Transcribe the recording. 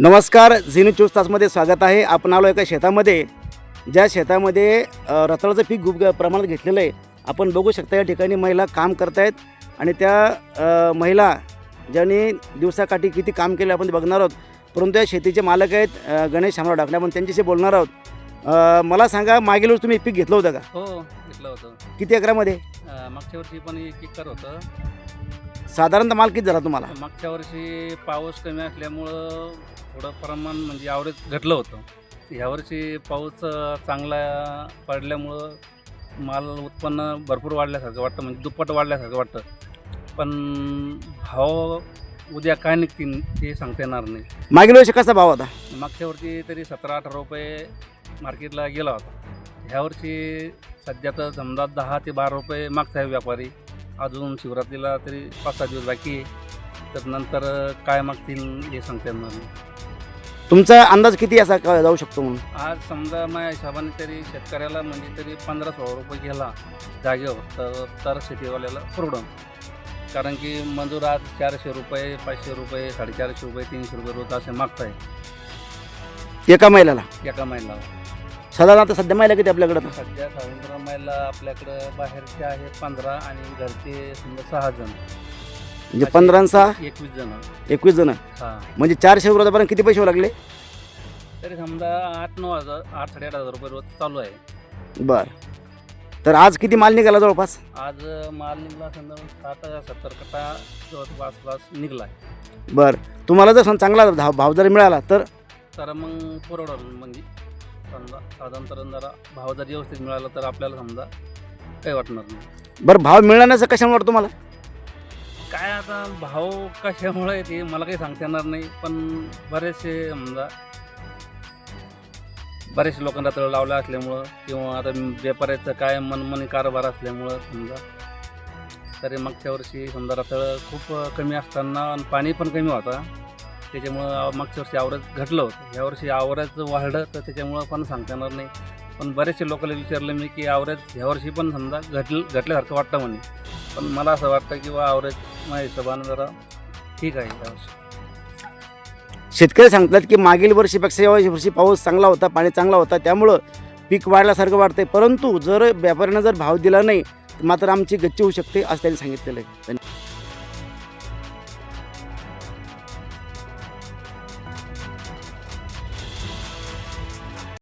नमस्कार झिनी चोवीस तासमध्ये स्वागत आहे. आपण आलो एका शेतामध्ये. ज्या शेतामध्ये रताळाचं पीक खूप प्रमाणात घेतलेलं आहे. आपण बघू शकता या ठिकाणी महिला काम करतायत आणि त्या महिला ज्यांनी दिवसाकाठी किती काम केले आपण ते बघणार आहोत. परंतु या शेतीचे मालक आहेत गणेश शामराव डाकणे आपण त्यांच्याशी बोलणार आहोत. मला सांगा मागील वर्षी तुम्ही पीक घेतलं होतं का? हो घेतलं होतं. किती एकरामध्ये? मागच्या वर्षी पण एक एकर होतं. साधारणतः माल किती झाला तुम्हाला? मागच्या वर्षी पाऊस कमी असल्यामुळं थोडं प्रमाण म्हणजे आवरेज घटलं होतं. ह्यावर्षी पाऊस चांगला पडल्यामुळं माल उत्पन्न भरपूर वाढल्यासारखं वाटतं म्हणजे दुप्पट वाढल्यासारखं वाटतं. पण भाव उद्या काय निघतील ते सांगता येणार नाही. मागील वर्षी कसा भाव होता? मागच्या वर्षी तरी सतरा अठरा रुपये मार्केटला गेला होता. ह्या वर्षी सध्या तर समजा दहा ते बारा रुपये मागचा आहे व्यापारी. अजून शिवरात्रीला तरी पाच सहा दिवस बाकी आहे. तर नंतर काय मागतील हे सांगता येणार नाही. तुमचा अंदाज किती असा क- जाऊ शकतो म्हणून? आज समजा माझ्या हिशोबाने तरी शेतकऱ्याला म्हणजे तरी पंधरा सोळा रुपये गेला जागेवर तर तर शेतीवाल्याला परवडन. कारण की मजूर आज चारशे रुपये पाचशे रुपये साडेचारशे रुपये तीनशे रुपये रोज असे मागताय. एका महिन्याला एका महिन्याला साधारण आता सध्या महिला किती आपल्याकडे आता? सध्या साधारण महिला आपल्याकडं बाहेरचे आहेत पंधरा आणि घरचे समजा सहा जण. म्हणजे पंधरा आणि सहा एकवीस जण. एकवीस जण. हा. म्हणजे चारशे रुपयापर्यंत किती पैसे लागले? तरी समजा आठ नऊ हजार आठ साडेआठ हजार रुपये रोज चालू आहे. बर. तर आज किती माल निघाला जवळपास? आज माल निघला समजा साठ सत्तर कट्टा जवळपास पास निघला आहे. बर. तुम्हाला जर सम- चांगला भाव भाव जर मिळाला तर? तर मग परवडल म्हणजे. समजा साधारणतः जरा भाव जर व्यवस्थित मिळाला तर आपल्याला समजा काही वाटणार नाही. बरं भाव मिळण्याचं कशामुळे वाटतं तुम्हाला? काय आता भाव कशामुळे येते मला काही सांगता येणार नाही पण बरेचसे समजा बरेचसे लोकांना तळ लावलं असल्यामुळं किंवा आता व्यापाऱ्याचं काय मनमनी कारभार असल्यामुळं समजा. तरी मागच्या वर्षी समजा रताळ खूप कमी असताना आणि पाणी पण कमी होता. त्याच्यामुळं मागच्या वर्षी आवरेज घटलं होतं. ह्या वर्षी आवरेज वाढलं तर त्याच्यामुळं पण सांगता येणार नाही. पण बरेचसे लोकांना विचारलं मी की आवरेज ह्या वर्षी पण समजा घटल घटल्यासारखं वाटतं म्हणे. पण मला असं वाटतं की बा आवरेज हिशोबानं जरा ठीक आहे यावर्षी शेतकरी सांगतात की मागील वर्षीपेक्षा या वर्षी पाऊस चांगला होता पाणी चांगला होता त्यामुळं पीक वाढल्यासारखं वाढतंय. परंतु जर व्यापाऱ्यांना जर भाव दिला नाही तर मात्र आमची गच्ची होऊ शकते असं त्यांनी सांगितलेलं आहे. धन्यवाद.